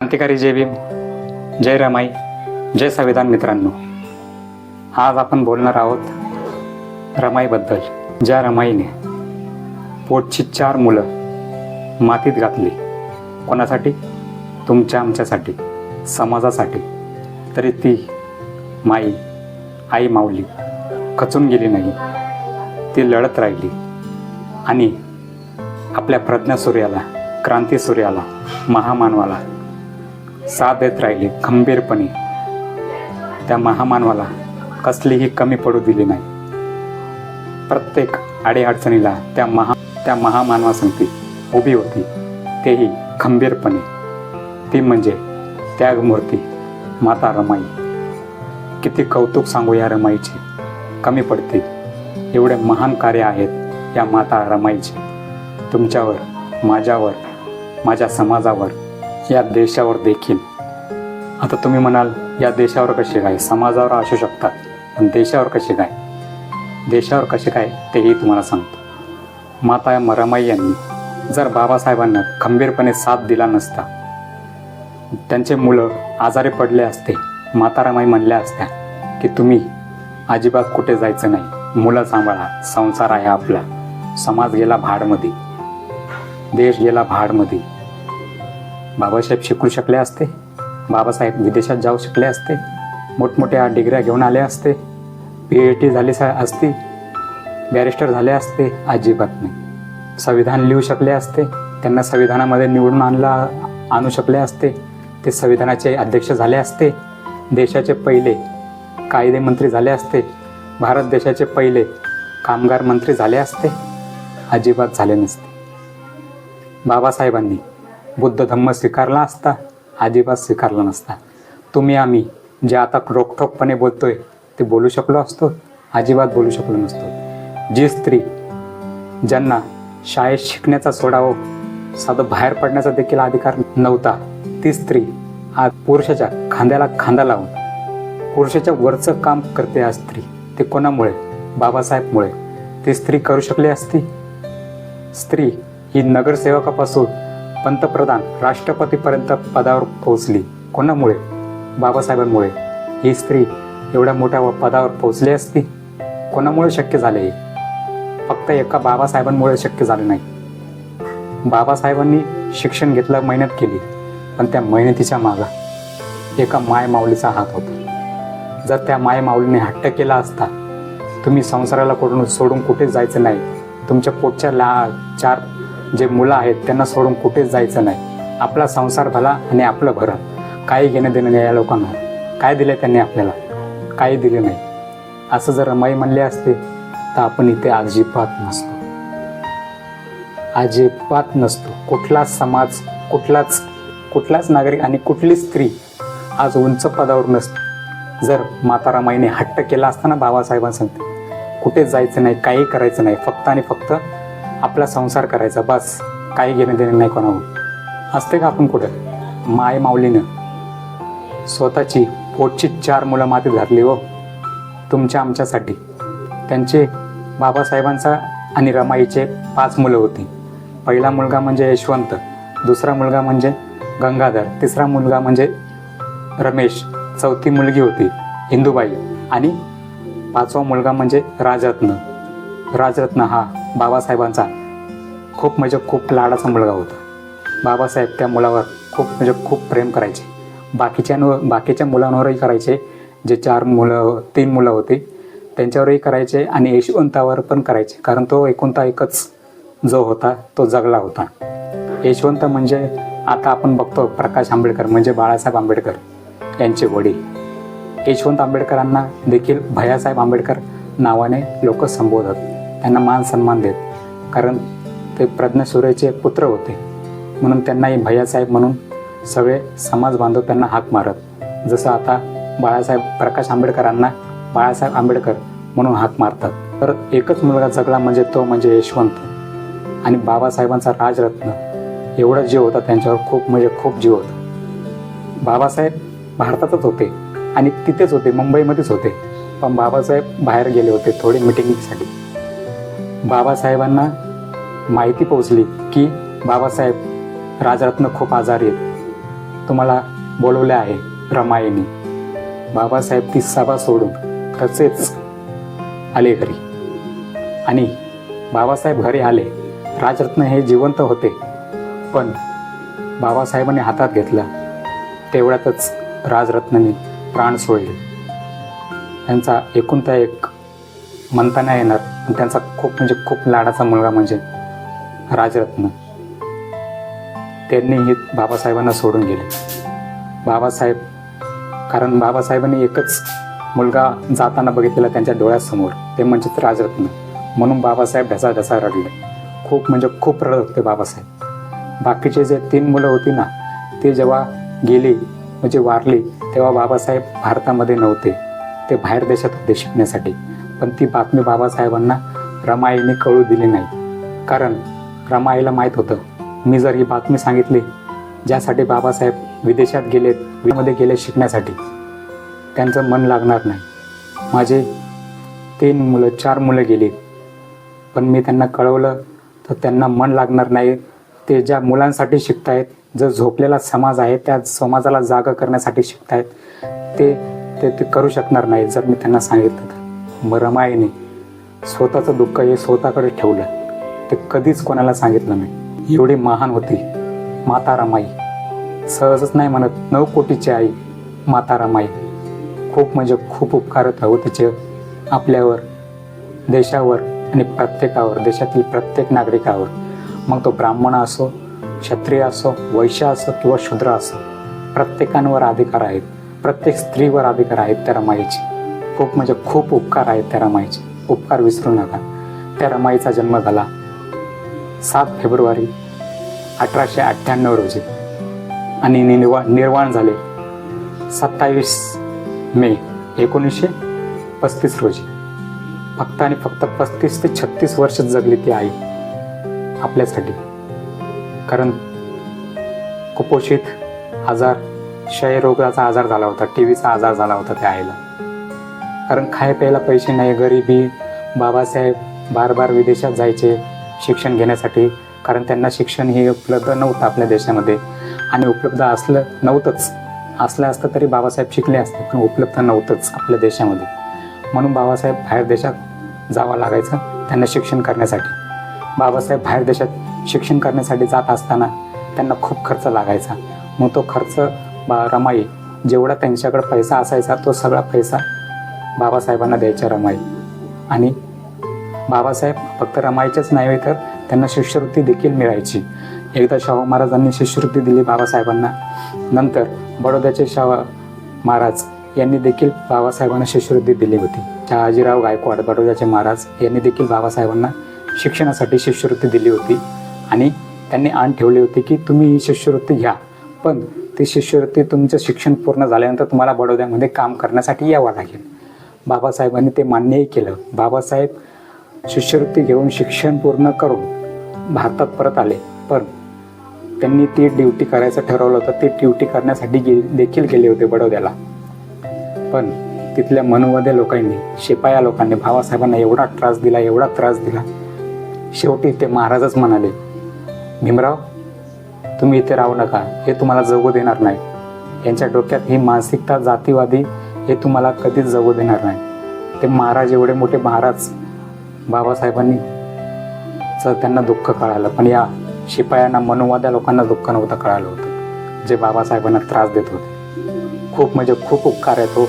क्रांतिकारी जय भीम जय रमाई जय संविधान मित्रांनो. आज आपण बोलणार आहोत रमाईबद्दल. ज्या रमाईने पोटची चार मुलं मातीत घातली कोणासाठी? तुमच्या आमच्यासाठी समाजासाठी. तरी ती माई आई माऊली खचून गेली नाही. ती लढत राहिली आणि आपल्या प्रज्ञा सूर्याला क्रांती सूर्याला महामानवाला साथ देत राहिले खंबीरपणे. त्या महामानवाला कसलीही कमी पडू दिली नाही. प्रत्येक अडीअडचणीला त्या महा त्या महामानवासंगती उभी होती. तेही खंबीरपणे. ती म्हणजे त्यागमूर्ती माता रमाई. किती कौतुक सांगू या रमाईचे? कमी पडते. एवढे महान कार्य आहेत या माता रमाईचे. तुमच्यावर माझ्यावर माझ्या समाजावर या देशावर देखील. आता तुम्ही म्हणाल या देशावर कसे काय? समाजावर असू शकतात पण देशावर कसे काय? देशावर कसे काय तेही तुम्हाला सांगतो. माता रमाई यांनी जर बाबासाहेबांना खंबीरपणे साथ दिला नसता त्यांचे मुलं आजारी पडले असते माता रमाई म्हणल्या असत्या की तुम्ही अजिबात कुठे जायचं नाही मुलं सांभाळा संसार आहे आपला समाज गेला भाडमध्ये देश गेला भाडमध्ये बाबासाहेब शिकू शकले असते बाबासाहेब विदेशात जाऊ शकले असते मोठमोठ्या डिग्र्या घेऊन आले असते पी एच डी झाली असती बॅरिस्टर झाले असते अजिबात नाही. संविधान लिहू शकले असते त्यांना संविधानामध्ये निवडून आणला आणू शकले असते ते संविधानाचे अध्यक्ष झाले असते देशाचे पहिले कायदे मंत्री झाले असते भारत देशाचे पहिले कामगार मंत्री झाले असते अजिबात झाले नसते. बाबासाहेबांनी बुद्ध धम्म स्वीकारला असता अजिबात स्वीकारला नसता. तुम्ही आम्ही जे आता रोखठोकपणे बोलतोय ते बोलू शकलो असतो अजिबात बोलू शकलो नसतो. जी स्त्री ज्यांना शाळेत शिकण्याचा सोडावं साधं बाहेर पडण्याचा देखील अधिकार नव्हता ती स्त्री आज पुरुषाच्या खांद्याला खांदा लावून पुरुषाच्या वरचं काम करते आज स्त्री. ते कोणामुळे? बाबासाहेबमुळे. ती स्त्री करू शकली असती? स्त्री ही नगरसेवकापासून पंतप्रधान राष्ट्रपतीपर्यंत पदावर पोहोचली. कोणामुळे? बाबासाहेबांमुळे. ही स्त्री एवढ्या मोठ्या पदावर पोहोचली असती? कोणामुळे शक्य झाले हे? फक्त एका बाबासाहेबांमुळे शक्य झाले नाही. बाबासाहेबांनी शिक्षण घेतलं मेहनत केली पण त्या मेहनतीच्या मागा एका मायमाऊलीचा हात होता. जर त्या मायमाऊलीने हट्ट केला असता तुम्ही संसाराला कुठून सोडून कुठेच जायचं नाही. तुमच्या पोटच्या ला चार जे मुलं आहेत त्यांना सोडून कुठेच जायचं नाही. आपला संसार भला आणि आपलं भरण. काही घेणं देणं नाही या लोकांना. काय दिलं त्यांनी आपल्याला? काही दिलं नाही. असं जर रमाई म्हणले असते तर आपण इथे अजिबात नसतो. अजिबात नसतो. कुठलाच समाज कुठलाच कुठलाच नागरिक आणि कुठली स्त्री आज उंच पदावर नसते. जर माता रमाईने हट्ट केला असताना बाबासाहेबांसाठी कुठेच जायचं नाही काही करायचं नाही. फक्त आणि फक्त आपला संसार करायचा. बस काही घेणं देणं नाही कोणावर. असते का आपण कुठं? माय माऊलीनं. स्वतःची पोटची चार मुलं मातीत घातली हो. तुमच्या आमच्यासाठी. त्यांचे बाबासाहेबांचा आणि रमाईचे पाच मुलं होती. पहिला मुलगा म्हणजे यशवंत दुसरा मुलगा म्हणजे गंगाधर तिसरा मुलगा म्हणजे रमेश चौथी मुलगी होती हिंदूबाई आणि पाचवा मुलगा म्हणजे राजरत्न. राजरत्न हा बाबासाहेबांचा खूप म्हणजे खूप लाडाचा मुलगा होता. बाबासाहेब त्या मुलावर खूप म्हणजे खूप प्रेम करायचे. बाकीच्यांवर बाकीच्या मुलांवरही करायचे. जे चार मुलं तीन मुलं होती त्यांच्यावरही करायचे आणि यशवंतावर पण करायचे. कारण तो एकुणता एकच जो होता तो जगला होता. यशवंत म्हणजे आता आपण बघतो प्रकाश आंबेडकर म्हणजे बाळासाहेब आंबेडकर यांचे वडील. यशवंत आंबेडकरांना देखील भैयासाहेब आंबेडकर नावाने लोक संबोधत. त्यांना मान सन्मान देत. कारण ते प्रज्ञासूर्याचे पुत्र होते. म्हणून त्यांनाही भैयासाहेब म्हणून सगळे समाज बांधव त्यांना हाक मारत. जसं आता बाळासाहेब प्रकाश आंबेडकरांना बाळासाहेब आंबेडकर म्हणून हाक मारतात. तर एकच मुलगा जगला म्हणजे तो म्हणजे यशवंत. आणि बाबासाहेबांचा राजरत्न. एवढा जीव होता त्यांच्यावर खूप म्हणजे खूप जीव होता. बाबासाहेब भारतातच होते. आणि तिथेच होते मुंबईमध्येच होते. पण बाबासाहेब बाहेर गेले होते थोडी मिटिंगसाठी बाबासाहेबांना माहिती पोचली की बाबासाहेब राजरत्न खूप आजारी आहेत. तुम्हाला बोलवले आहे रमाईने बाबासाहेब ती सभा सोडून तसेच आले घरी. आणि बाबासाहेब घरी आले. राजरत्न हे जिवंत होते. पण बाबासाहेबांनी हातात घेतला. तेवढ्यातच राजरत्नाने प्राण सोडले. त्यांचा एकुलता एक म्हणता नाही येणार. पण त्यांचा खूप म्हणजे खूप लाडाचा मुलगा म्हणजे राजरत्न. त्यांनीही बाबासाहेबांना सोडून गेले. बाबासाहेब कारण बाबासाहेबांनी एकच मुलगा जाताना बघितलेला त्यांच्या डोळ्यासमोर. ते म्हणजेच राजरत्न. म्हणून बाबासाहेब ढसा ढसा रडले. खूप म्हणजे खूप रडत होते बाबासाहेब. बाकीचे जे तीन मुलं होती ना ते जेव्हा गेली म्हणजे वारली तेव्हा बाबासाहेब भारतामध्ये नव्हते. ते बाहेर देशात होते शिकण्यासाठी. पण ती बातमी बाबासाहेबांना रमाईने कळू दिली नाही. कारण रमाईला माहीत होतं मी जर ही बातमी सांगितली ज्यासाठी बाबासाहेब विदेशात गेलेत विमध्ये गेले शिकण्यासाठी त्यांचं मन लागणार नाही. माझे तीन मुलं चार मुलं गेली पण मी त्यांना कळवलं तर त्यांना मन लागणार नाही. ते ज्या मुलांसाठी शिकतायत जो झोपलेला समाज आहे त्या समाजाला जागा करण्यासाठी शिकतायत ते ते ते करू शकणार नाही जर मी त्यांना सांगितलं. मग रमाईने स्वतःचं दुःख हे स्वतःकडे ठेवलं ते कधीच कोणाला सांगितलं नाही. एवढी महान होती माता रमाई सहजच नाही म्हणत नऊ कोटीची आई माता रमाई खूप म्हणजे खूप उपकारत हो तिचे. आपल्यावर देशावर आणि प्रत्येकावर देशातील प्रत्येक नागरिकावर. मग तो ब्राह्मण असो क्षत्रिय असो वैश्य असो किंवा शूद्र असो प्रत्येकांवर अधिकार आहेत. प्रत्येक स्त्रीवर अधिकार आहेत त्या रमाईचे. खूप म्हणजे खूप उपकार आहेत त्या रमाईचे. उपकार विसरू नका. त्या रमाईचा जन्म झाला सात फेब्रुवारी अठराशे अठ्ठ्याण्णव रोजी. आणि निर्वा निर्वाण झाले सत्तावीस मे एकोणीसशे पस्तीस रोजी. फक्त आणि फक्त पस्तीस ते छत्तीस वर्ष जगली ती आई आपल्यासाठी. कारण कुपोषित आजार क्षयरोगाचा आजार झाला होता टी व्हीचा आजार झाला होता त्या आईला. कारण खाय प्यायला पैसे नाही गरिबी. बाबासाहेब बार बार विदेशात जायचे शिक्षण घेण्यासाठी. कारण त्यांना शिक्षण हे उपलब्ध नव्हतं आपल्या देशामध्ये. आणि उपलब्ध असलं नव्हतंच. असलं असतं तरी बाबासाहेब शिकले असते पण उपलब्ध नव्हतंच आपल्या देशामध्ये. म्हणून बाबासाहेब बाहेर देशात जावं लागायचं त्यांना शिक्षण करण्यासाठी. बाबासाहेब बाहेर देशात शिक्षण करण्यासाठी जात असताना त्यांना खूप खर्च लागायचा. मग तो खर्च बा रमाई जेवढा त्यांच्याकडे पैसा असायचा तो सगळा पैसा बाबासाहेबांना द्यायच्या रमाई. आणि बाबासाहेब फक्त रमाईचेच नाही तर त्यांना शिष्यवृत्ती देखील मिळायची. एकदा शाहू महाराजांनी शिष्यवृत्ती दिली बाबासाहेबांना. नंतर बडोद्याचे शाह महाराज यांनी देखील बाबासाहेबांना शिष्यवृत्ती दिली होती. शहाजीराव गायकवाड बडोद्याचे महाराज यांनी देखील बाबासाहेबांना शिक्षणासाठी शिष्यवृत्ती दिली होती. आणि त्यांनी आण ठेवली होती की तुम्ही ही शिष्यवृत्ती घ्या. पण ती शिष्यवृत्ती तुमचं शिक्षण पूर्ण झाल्यानंतर तुम्हाला बडोद्यामध्ये काम करण्यासाठी यावं लागेल. बाबासाहेबांनी ते मान्यही केलं. बाबासाहेब शिष्यवृत्ती घेऊन शिक्षण पूर्ण करून भारतात परत आले. पण त्यांनी ती ड्युटी करायचं ठरवलं होतं. ती ड्युटी करण्यासाठी गे देखील गेले होते बडोद्याला. पण तिथल्या मनोवाद्या लोकांनी शिपाया लोकांनी बाबासाहेबांना एवढा त्रास दिला एवढा त्रास दिला. शेवटी ते महाराजच म्हणाले भीमराव तुम्ही इथे राहू नका. हे तुम्हाला जगू देणार नाही. यांच्या डोक्यात ही मानसिकता जातीवादी हे तुम्हाला कधीच जगू देणार नाही. ते महाराज एवढे मोठे महाराज बाबासाहेबांनी त्यांना दुःख कळालं. पण या शिपायांना मनोवाद्या लोकांना दुःख नव्हतं कळालं होतं. जे बाबासाहेबांना त्रास देत होते. खूप म्हणजे खूप उपकार आहेत हो.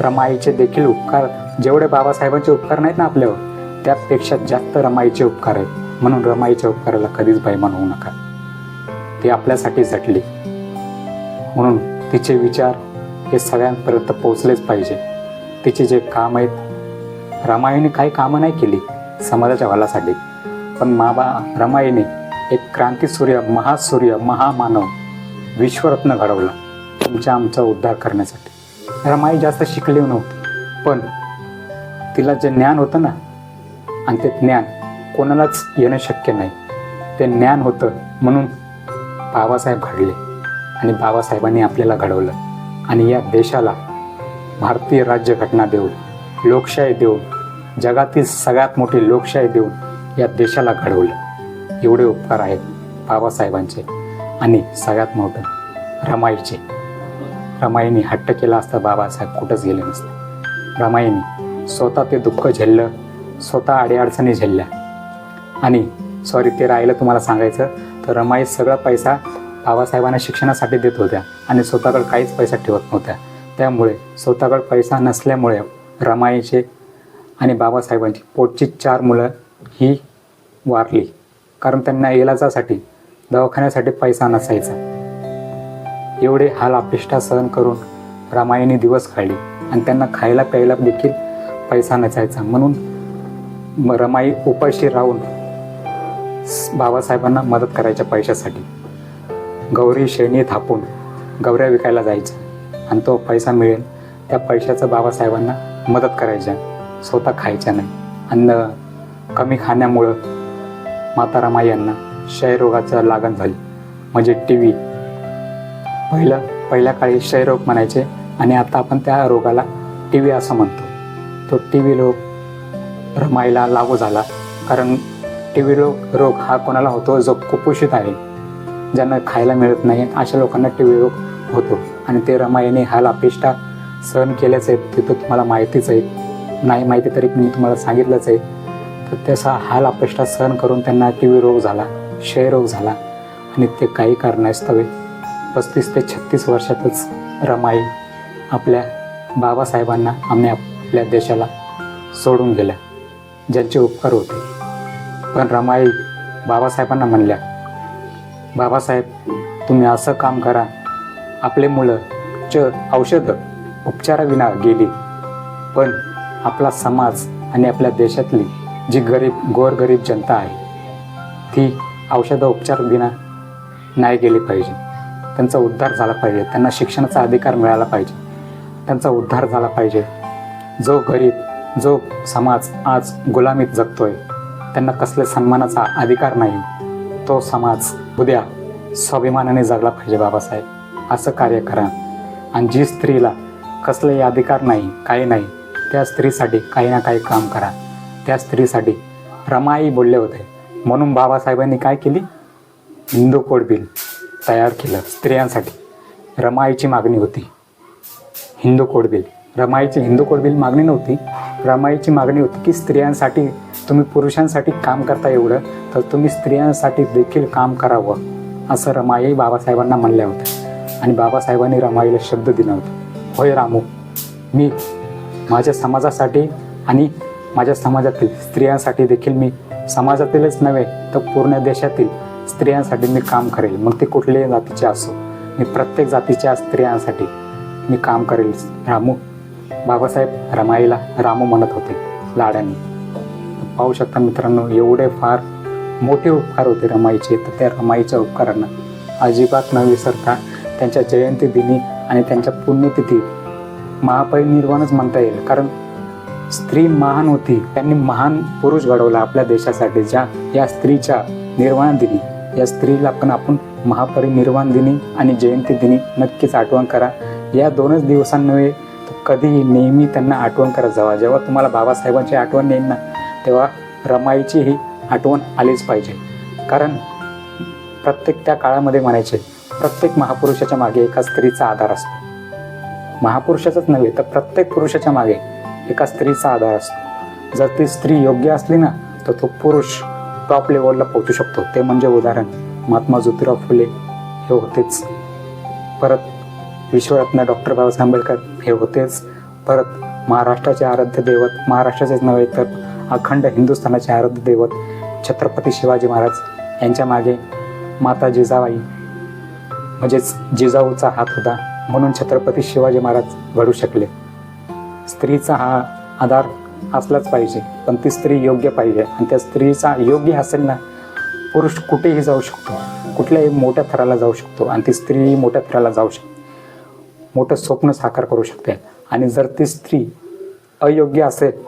रमाईचे देखील उपकार जेवढे बाबासाहेबांचे उपकार नाहीत ना आपल्यावर त्यापेक्षा जास्त रमाईचे उपकार आहेत. म्हणून रमाईच्या उपकाराला कधीच बैमान होऊ नका. ती आपल्यासाठी झटली म्हणून तिचे विचार हे सगळ्यांपर्यंत पोचलेच पाहिजे. तिचे जे काम आहेत रमाईने काही कामं नाही केली समाजाच्या भलासाठी पण माबा रमाईने एक क्रांतीसूर्य महासूर्य महामानव विश्वरत्न घडवला तुमच्या आमचा उद्धार करण्यासाठी. रमाई जास्त शिकली नव्हती पण तिला जे ज्ञान होतं ना आणि ते ज्ञान कोणालाच येणं शक्य नाही. ते ज्ञान होतं म्हणून बाबासाहेब घडले आणि बाबासाहेबांनी आपल्याला घडवलं. आणि या देशाला भारतीय राज्यघटना देऊन लोकशाही देऊन जगातील सगळ्यात मोठी लोकशाही देऊन या देशाला घडवलं. एवढे उपकार आहेत बाबासाहेबांचे आणि सगळ्यात मोठं रमाईचे. रमाईने हट्ट केला असता बाबासाहेब कुठंच गेले नसते. रमाईने स्वतः ते दुःख झेललं स्वतः अडीअडचणी झेलल्या. आणि सॉरी ते राहिलं तुम्हाला सांगायचं तर रमाई सगळा पैसा बाबासाहेबांना शिक्षणासाठी देत होत्या आणि स्वतःकडे काहीच पैसा ठेवत नव्हत्या. त्यामुळे स्वतःकडे पैसा नसल्यामुळे रमाईचे आणि बाबासाहेबांची पोटची चार मुलं ही वारली. कारण त्यांना इलाजासाठी दवाखान्यासाठी पैसा नसायचा. एवढे हाल अपेष्टा सहन करून रामायणी दिवस काढले आणि त्यांना खायला प्यायला देखील पैसा नसायचा. म्हणून रमाई उपाशी राहून बाबासाहेबांना मदत करायच्या पैशासाठी गौरी शेणी थापून गौऱ्या विकायला जायचं. आणि तो पैसा मिळेल त्या पैशाचं बाबासाहेबांना मदत करायच्या. स्वतः खायच्या नाही. अन्न कमी खाण्यामुळं माता रमाई यांना क्षयरोगाचं लागण झाली. म्हणजे टी व्ही. पहिलं पहिल्या काळी क्षयरोग म्हणायचे आणि आता आपण त्या रोगाला टी व्ही असं म्हणतो. तो टी व्ही रोग रमाईला लागू झाला. कारण टी व्ही रोग रोग हा कोणाला होतो जो कुपोषित आहे. ज्यांना खायला मिळत नाही अशा लोकांना टीव्ही रोग होतो. आणि ते रमायने हाल अपेष्टा सहन केल्याच आहे ते तर तुम्हाला माहितीच आहे. नाही माहिती तरी मी तुम्हाला सांगितलंच आहे. तर त्याचा हाल अपेष्टा सहन करून त्यांना टी व्ही रोग झाला क्षयरोग झाला. आणि ते काही कारणास्तव पस्तीस ते छत्तीस वर्षातच रमाई आपल्या बाबासाहेबांना आम्ही आपल्या देशाला सोडून गेल्या ज्यांचे उपकार होते. पण रमाई बाबासाहेबांना म्हणल्या बाबासाहेब तुम्ही असं काम करा. आपले मुलं च औषध उपचाराविना गेली. पण आपला समाज आणि आपल्या देशातली जी गरीब गोरगरीब जनता आहे ती औषधं उपचारविना नाही गेली पाहिजे. त्यांचा उद्धार झाला पाहिजे. त्यांना शिक्षणाचा अधिकार मिळाला पाहिजे. त्यांचा उद्धार झाला पाहिजे. जो गरीब जो समाज आज गुलामीत जगतोय त्यांना कसले सन्मानाचा अधिकार नाही तो समाज उद्या स्वाभिमानाने जगला पाहिजे बाबासाहेब. असं कार्य करा. आणि जी स्त्रीला कसलाही अधिकार नाही काही नाही त्या स्त्रीसाठी काही ना काही काम करा. त्या स्त्रीसाठी रमाई बोलले होते. म्हणून बाबासाहेबांनी काय केली? हिंदू कोड बिल तयार केलं. स्त्रियांसाठी रमाईची मागणी होती. Hindu code bill. रमाईची Hindu code bill मागणी नव्हती. रमाईची मागणी होती की स्त्रियांसाठी तुम्ही पुरुषांसाठी काम करता एवढं तर तुम्ही स्त्रियांसाठी देखील काम करावं असं रमाई बाबासाहेबांना म्हणल्या होत्या. आणि बाबासाहेबांनी रमाईला शब्द दिला होता. होय रामू मी माझ्या समाजासाठी आणि माझ्या समाजातील स्त्रियांसाठी देखील मी समाजातीलच नव्हे तर पूर्ण देशातील स्त्रियांसाठी मी काम करेल. मग ते कुठल्याही जातीचे असो मी प्रत्येक जातीच्या स्त्रियांसाठी मी काम करेल. रामू बाबासाहेब रमाईला रामू म्हणत होते लाडाने पाहू शकता मित्रांनो एवढे फार मोठे उपकार होते रमाईचे तर त्या रमाईच्या उपकारांना. अजिबात न विसरता त्यांच्या जयंती दिनी आणि त्यांच्या पुण्यतिथी महापरिनिर्वाणच म्हणता येईल. कारण स्त्री महान होती त्यांनी महान पुरुष घडवला आपल्या देशासाठी ज्या या स्त्रीच्या निर्वाण दिनी. या स्त्रीला पण आपण महापरिनिर्वाण दिनी आणि जयंती दिनी नक्कीच आठवण करा. या दोनच दिवसांमुळे कधीही नेहमी त्यांना आठवण करत जावा जेव्हा तुम्हाला बाबासाहेबांची आठवण येईल ना तेव्हा रमाईची ही आठवण आलीच पाहिजे. कारण प्रत्येक त्या काळामध्ये म्हणायचे प्रत्येक महापुरुषाच्या मागे एका स्त्रीचा आधार असतो. महापुरुषाचाच नव्हे तर प्रत्येक पुरुषाच्या मागे एका स्त्रीचा आधार असतो. जर ती स्त्री योग्य असली ना तर तो पुरुष टॉप लेवलला पोहोचू शकतो. ते म्हणजे उदाहरण महात्मा ज्योतिराव फुले हे होतेच. परत विश्वरत्न डॉक्टर बाबासाहेब आंबेडकर हे होतेच. परत महाराष्ट्राचे आराध्य दैवत महाराष्ट्राचेच नव्हे तर अखंड हिंदुस्थानाचे आराध्य दैवत छत्रपती शिवाजी महाराज यांच्या मागे माता जिजाबाई म्हणजेच जिजाऊचा हात होता म्हणून छत्रपती शिवाजी महाराज घडू शकले. स्त्रीचा हा आधार असलाच पाहिजे पण ती स्त्री योग्य पाहिजे आणि त्या स्त्रीचा योग्य असेल ना पुरुष कुठेही जाऊ शकतो कुठल्याही मोठ्या थराला जाऊ शकतो आणि ती स्त्री मोठ्या थराला जाऊ शकते. मोठं स्वप्न साकार करू शकते. आणि जर ती स्त्री अयोग्य असेल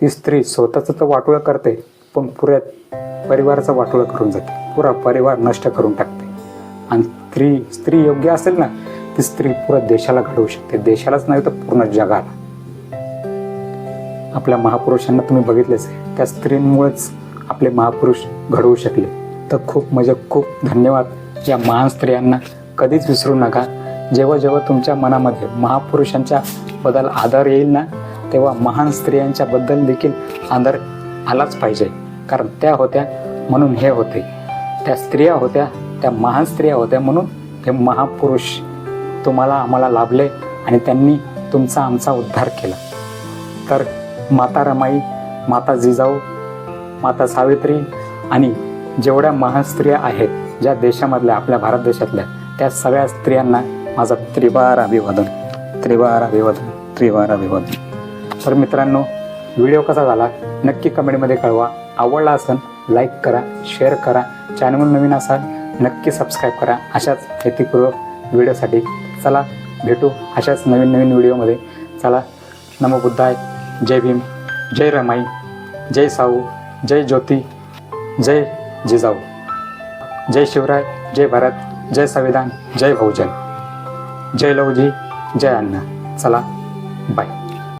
ती स्त्री स्वतःचं तर वाटोळं करते पण पुऱ्या परिवाराचं वाटोळं करून जाते. पुरा परिवार नष्ट करून टाकते. आणि स्त्री स्त्री योग्य असेल ना ती स्त्री पुऱ्या देशाला घडवू शकते. देशालाच नाही तर पूर्ण जगाला. आपल्या महापुरुषांना तुम्ही बघितलेच त्या स्त्रींमुळेच आपले महापुरुष घडवू शकले. तर खूप म्हणजे खूप धन्यवाद. या महान स्त्रियांना कधीच विसरू नका. जेव्हा जेव्हा तुमच्या मनामध्ये महापुरुषांच्या बद्दल आदर येईल ना तेव्हा महान स्त्रियांच्या बद्दल देखील आदर आलाच पाहिजे. कारण त्या होत्या म्हणून हे होते. त्या स्त्रिया होत्या त्या महान स्त्रिया होत्या म्हणून ते महापुरुष तुम्हाला आम्हाला लाभले आणि त्यांनी तुमचा आमचा उद्धार केला. तर माता रमाई माता जिजाऊ माता सावित्री आणि जेवढ्या महान स्त्रिया आहेत ज्या देशामधल्या आपल्या भारत देशातल्या त्या सगळ्या स्त्रियांना माझा त्रिवार अभिवादन त्रिवार अभिवादन त्रिवार अभिवादन. तर मित्रांनो व्हिडिओ कसा झाला नक्की कमेंटमध्ये कळवा. आवडला असेल लाईक करा शेअर करा. चॅनल नवीन असाल नक्की सबस्क्राईब करा. अशाच हेतुपूर्वक व्हिडिओसाठी चला भेटू अशाच नवीन नवीन व्हिडिओमध्ये. चला नमो बुद्धाय जय भीम जय रमाई जय साऊ जय ज्योती जय जिजाऊ. जय शिवराय जय भारत जय संविधान जय बहुजन. जय लवजी जय अण्णा. चला बाय